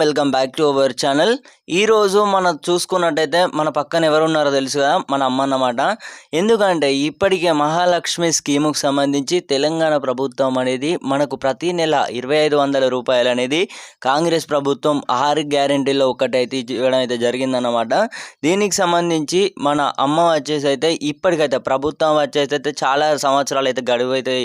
Welcome back to our channel ఈ రోజు మనం చూసుకున్నట్టయితే మన పక్కన ఎవరు ఉన్నారో తెలుసు కదా మన అమ్మ అన్నమాట. ఎందుకంటే ఇప్పటికే మహాలక్ష్మి స్కీముకు సంబంధించి తెలంగాణ ప్రభుత్వం అనేది మనకు ప్రతి నెల ఇరవై ఐదు వందల రూపాయలు అనేది కాంగ్రెస్ ప్రభుత్వం ఆరు గ్యారంటీలో ఒకటైతే ఇవ్వడం అయితే జరిగిందన్నమాట. దీనికి సంబంధించి మన అమ్మ వచ్చేసి అయితే ఇప్పటికైతే ప్రభుత్వం వచ్చేసి అయితే చాలా సంవత్సరాలు అయితే గడువు అయితే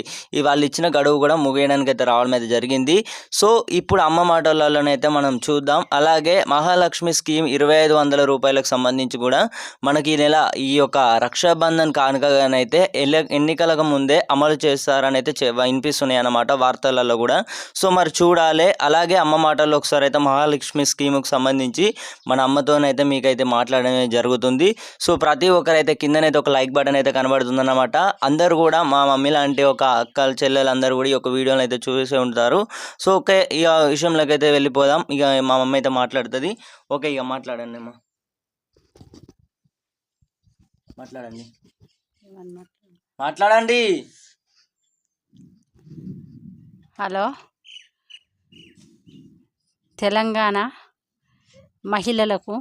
వాళ్ళు ఇచ్చిన గడువు కూడా ముగియడానికి అయితే రావడం అయితే జరిగింది. సో ఇప్పుడు అమ్మ మాటలలోనైతే మనం చూద్దాం. అలాగే మహాలక్ష్మి స్కీమ్ ఇరవై ఐదు వందల రూపాయలకు సంబంధించి కూడా మనకి ఈ నెల ఈ యొక్క రక్షాబంధన్ కానుకగానైతే ఎన్ని ఎన్నికలకు ముందే అమలు చేస్తారని అయితే వినిపిస్తున్నాయి అన్నమాట వార్తలలో కూడా. సో మరి చూడాలి. అలాగే అమ్మ మాటల్లో ఒకసారి అయితే మహాలక్ష్మి స్కీముకు సంబంధించి మన అమ్మతోనైతే మీకైతే మాట్లాడడం జరుగుతుంది. సో ప్రతి ఒక్కరైతే కిందనైతే ఒక లైక్ బటన్ అయితే కనబడుతుంది అన్నమాట. అందరూ కూడా మా మమ్మీ లాంటి ఒక అక్కలు చెల్లెలు అందరూ కూడా ఈ యొక్క వీడియోని అయితే చూసే ఉంటారు. So okay. ఈ విషయంలోకి అయితే వెళ్ళిపోదాం. ఇక మా మమ్మీ అయితే మాట్లాడుతుంది. ఓకే ఇక మాట్లాడండి అమ్మా. మాట్లాడండి. మాట్లాడండి. హలో? తెలంగాణ మహిళలకు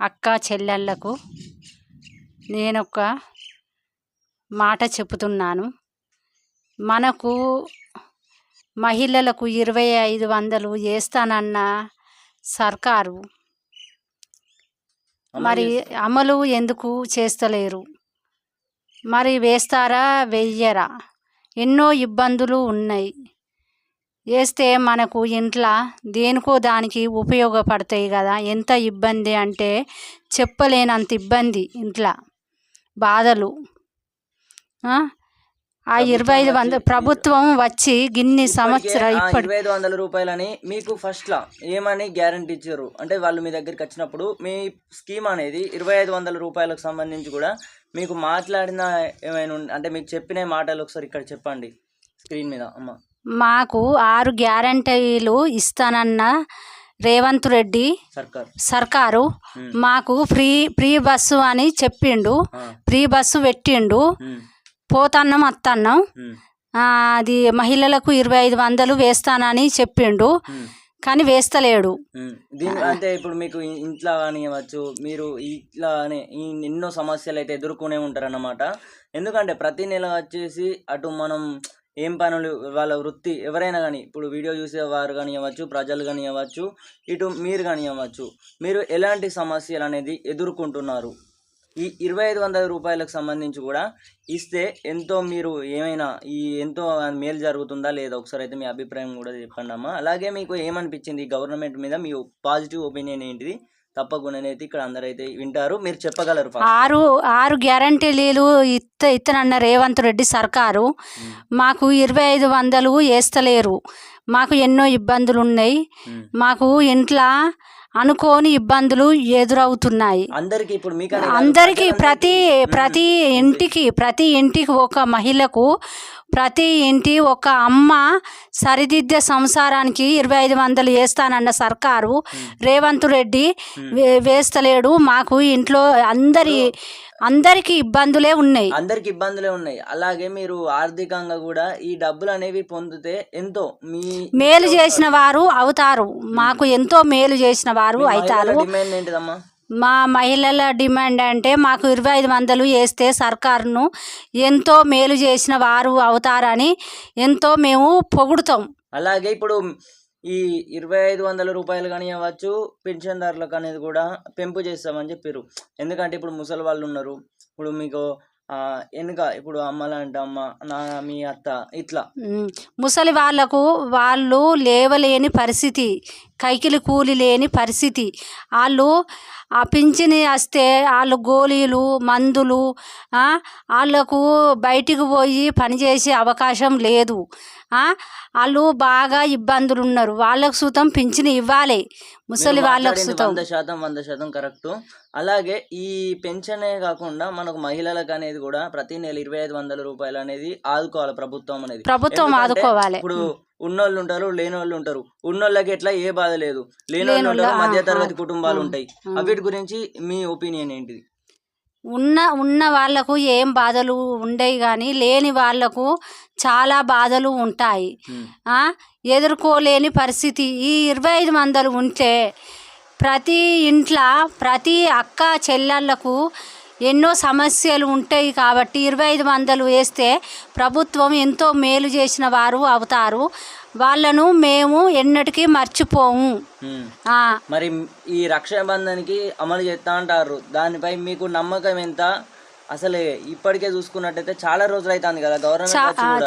అక్క చెల్లెళ్ళకు నేను ఒక మాట చెబుతున్నాను మనకు మహిళలకు ఇరవై ఐదు వందలు వేస్తానన్న సర్కారు. మరి అమలు ఎందుకు చేస్తలేరు? మరి వేస్తారా వెయ్యరా? ఎన్నో ఇబ్బందులు ఉన్నాయి. వేస్తే మనకు ఇంట్లో దేనికో దానికి ఉపయోగపడతాయి కదా. ఎంత ఇబ్బంది అంటే చెప్పలేనంత ఇబ్బంది ఇంట్లో. బాధలు. ఆ? ఇరవై ఐదు వంద ప్రభుత్వం వచ్చి గిన్ని సంవత్సరాలు ఇప్పటి ఇరవై ఐదు వందల రూపాయలని మీకు ఫస్ట్ లా ఏమని గ్యారంటీ ఇచ్చారు? అంటే వాళ్ళు మీ దగ్గరికి వచ్చినప్పుడు మీ స్కీమ్ అనేది ఇరవై ఐదు వందల రూపాయలకు సంబంధించి కూడా మీకు మాట్లాడిన ఏమైనా అంటే మీకు చెప్పిన మాటలు ఒకసారి ఇక్కడ చెప్పండి స్క్రీన్ మీద అమ్మ. మాకు ఆరు గ్యారంటీలు ఇస్తానన్న రేవంత్ రెడ్డి సర్కార్. మాకు ఫ్రీ ఫ్రీ బస్సు అని చెప్పిండు. ఫ్రీ బస్సు పెట్టిండు. పోతన్నం అత్తన్నం. అది మహిళలకు ఇరవై ఐదు వందలు వేస్తానని చెప్పిండు. కానీ వేస్తలేడు. అంటే ఇప్పుడు మీకు ఇంట్లో కానివ్వచ్చు మీరు ఇట్లా ఎన్నో సమస్యలు అయితే ఎదుర్కొనే ఉంటారన్నమాట. ఎందుకంటే ప్రతి నెల వచ్చేసి అటు మనం ఏం పనులు వాళ్ళ వృత్తి ఎవరైనా కానీ ఇప్పుడు వీడియో చూసేవారు కానివ్వచ్చు ప్రజలు కానివ్వచ్చు ఇటు మీరు కానివ్వచ్చు మీరు ఎలాంటి సమస్యలు అనేది ఎదుర్కొంటున్నారు? ఈ ఇరవై ఐదు వందల రూపాయలకు సంబంధించి కూడా ఇస్తే ఎంతో మీరు ఏమైనా ఈ ఎంతో మేలు జరుగుతుందా లేదా ఒకసారి అయితే మీ అభిప్రాయం కూడా చెప్పండి అమ్మా. అలాగే మీకు ఏమనిపించింది? గవర్నమెంట్ మీద మీ పాజిటివ్ ఒపీనియన్ ఏంటిది? తప్పకుండానైతే ఇక్కడ అందరైతే వింటారు. మీరు చెప్పగలరు. ఆరు ఆరు గ్యారంటీలు ఇత్త ఇత్తనన్న రేవంత్ రెడ్డి సర్కారు మాకు ఇరవై ఐదు వందలు వేస్తలేరు మాకు ఎన్నో ఇబ్బందులు ఉన్నాయి. మాకు ఇంట్లో అనుకోని ఇబ్బందులు ఎదురవుతున్నాయి. అందరికి ఇప్పుడు మీకు అందరికీ ప్రతి ప్రతి ఇంటికి ప్రతి ఇంటికి ఒక మహిళకు ప్రతి ఇంటి ఒక అమ్మ సరిదిద్దే సంసారానికి ఇరవై ఐదు వందలు వేస్తానన్న సర్కారు రేవంత్ రెడ్డి వే- వేస్తలేడు. మాకు ఇంట్లో అందరి అందరికీ ఇబ్బందులే ఉన్నాయి. అందరికి ఇబ్బందులే ఉన్నాయి. అలాగే మీరు ఆర్థికంగా కూడా ఈ డబ్బులు అనేవి పొందితే ఎంతో మీ మేలు చేసిన వారు అవుతారు. మాకు ఎంతో మేలు చేసిన వారు అవుతారు. డిమాండ్ ఏంటిదమ్మా? మా మహిళల డిమాండ్ అంటే మాకు ఇరవై ఐదు వందలు వేస్తే సర్కారును ఎంతో మేలు చేసిన వారు అవుతారని ఎంతో మేము పొగుడుతాం. అలాగే ఇప్పుడు ఈ ఇరవై ఐదు వందల రూపాయలు కానీ అవ్వచ్చు పెన్షన్దారులకు అనేది కూడా పెంపు చేస్తామని చెప్పారు ఎందుకంటే ఇప్పుడు ముసలి వాళ్ళు ఉన్నారు. ఇప్పుడు మీకు ఎనుక వెనుక ఇప్పుడు అమ్మలంట అమ్మ నా మీ అత్త ఇట్లా. ముసలి వాళ్ళకు వాళ్ళు లేవలేని పరిస్థితి. కైకిలి కూలి లేని పరిస్థితి. వాళ్ళు ఆ పింఛని వస్తే వాళ్ళు గోళీలు మందులు ఆ, వాళ్ళకు బయటికి పోయి పనిచేసే అవకాశం లేదు. ఆ, వాళ్ళు బాగా ఇబ్బందులు ఉన్నారు వాళ్ళకు సుతం పింఛని ఇవ్వాలి. ముసలి వాళ్ళకు సుతం. వంద శాతం వంద శాతం కరెక్ట్. అలాగే ఈ పెన్షనే కాకుండా మనకు మహిళలకు అనేది కూడా ప్రతి నెల ఇరవై ఐదు వందల రూపాయలు అనేది ఆదుకోవాలి ప్రభుత్వం అనేది. ప్రభుత్వం ఆదుకోవాలి. ఇప్పుడు ఉన్నోళ్ళు ఉంటారు లేని వాళ్ళు ఉంటారు. ఉన్నోళ్ళకి ఎట్లా ఏ బాధ లేదు. లేని వాళ్ళు లేనోళ్ళ, ఉంటారు మధ్య తరగతి కుటుంబాలు ఉంటాయి. వీటి గురించి మీ ఒపీనియన్ ఏంటిది? ఉన్న ఉన్న వాళ్ళకు ఏం బాధలు ఉండవు కానీ లేని వాళ్ళకు చాలా బాధలు ఉంటాయి. ఎదుర్కోలేని పరిస్థితి. ఈ ఇరవై ఐదు మందలు ఉంటే ప్రతి ఇంట్లో ప్రతి అక్క చెల్లెళ్ళకు ఎన్నో సమస్యలు ఉంటాయి కాబట్టి ఇరవై ఐదు వందలు వేస్తే ప్రభుత్వం ఎంతో మేలు చేసిన వారు అవుతారు. వాళ్ళను మేము ఎన్నటికీ మర్చిపోము. మరి ఈ రక్షాబంధన్కి అమలు చేస్తా అంటారు. దానిపై మీకు నమ్మకం ఎంత? అసలు ఇప్పటికే చూసుకున్నట్టయితే చాలా రోజులు అవుతుంది కదా గవర్నమెంట్.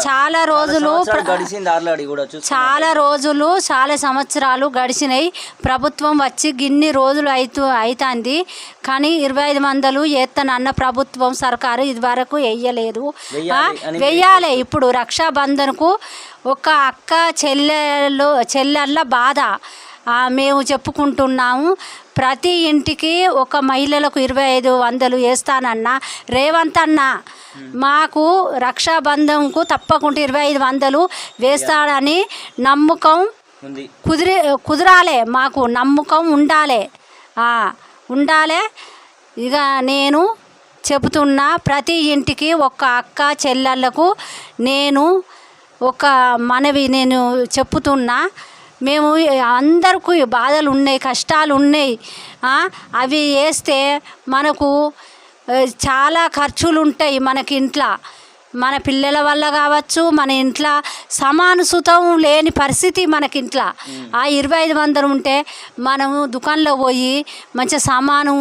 చాలా రోజులు గడిచింది ఆల్రెడీ కూడా. చాలా రోజులు చాలా సంవత్సరాలు గడిచినాయి. ప్రభుత్వం వచ్చి గిన్ని రోజులు అయితూ అవుతుంది కానీ ఇరవై ఐదు మందలు ఎత్తనన్న ప్రభుత్వం సర్కారు ఇదివరకు వెయ్యలేదు వెయ్యాలి ఇప్పుడు రక్షాబంధన్కు ఒక అక్క చెల్లెలు చెల్లెళ్ళ బాధ. మేము చెప్పుకుంటున్నాము. ప్రతి ఇంటికి ఒక మహిళలకు ఇరవై ఐదు వందలు వేస్తానన్న. రేవంత్ అన్న మాకు రక్షాబంధంకు తప్పకుండా ఇరవై ఐదు వందలు వేస్తాడని నమ్మకం కుదిరి కుదరాలే మాకు నమ్మకం ఉండాలి. ఉండాలి. ఇక నేను చెబుతున్నా ప్రతి ఇంటికి ఒక అక్క చెల్లెళ్ళకు నేను ఒక మనవి నేను చెప్పుతున్నా మేము అందరికీ బాధలు ఉన్నాయి కష్టాలు ఉన్నాయి అవి వేస్తే మనకు చాలా ఖర్చులు ఉంటాయి మనకి ఇంట్లో. మన పిల్లల వల్ల కావచ్చు మన ఇంట్లో సమానుసుతం లేని పరిస్థితి మనకి ఇంట్లో. ఆ ఇరవై ఐదు వందలు ఉంటే మనము దుకాణంలో పోయి మంచిగా సామాను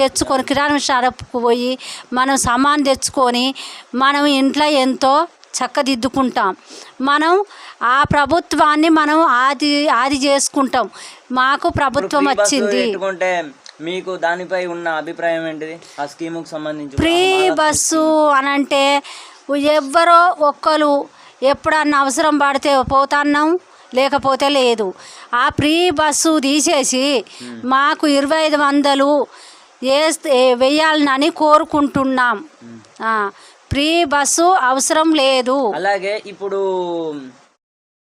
తెచ్చుకొని కిరాణా షాపుకు పోయి మనం సామాన్ తెచ్చుకొని మనం ఇంట్లో ఎంతో చక్కదిద్దుకుంటాం. మనం ఆ ప్రభుత్వాన్ని మనం ఆది ఆది చేసుకుంటాం. మాకు ప్రభుత్వం వచ్చింది. మీకు దానిపై ఉన్న అభిప్రాయం ఏంటిది? ఆ స్కీముకు సంబంధించి ఫ్రీ బస్సు అని అంటే ఎవ్వరో ఒక్కరు ఎప్పుడన్నా అవసరం పడితే పోతున్నాం లేకపోతే లేదు. ఆ ఫ్రీ బస్సు తీసేసి మాకు ఇరవై ఐదు వందలు వేస్తే వెయ్యాలని కోరుకుంటున్నాం. ఫ్రీ బస్సు అవసరం లేదు. అలాగే ఇప్పుడు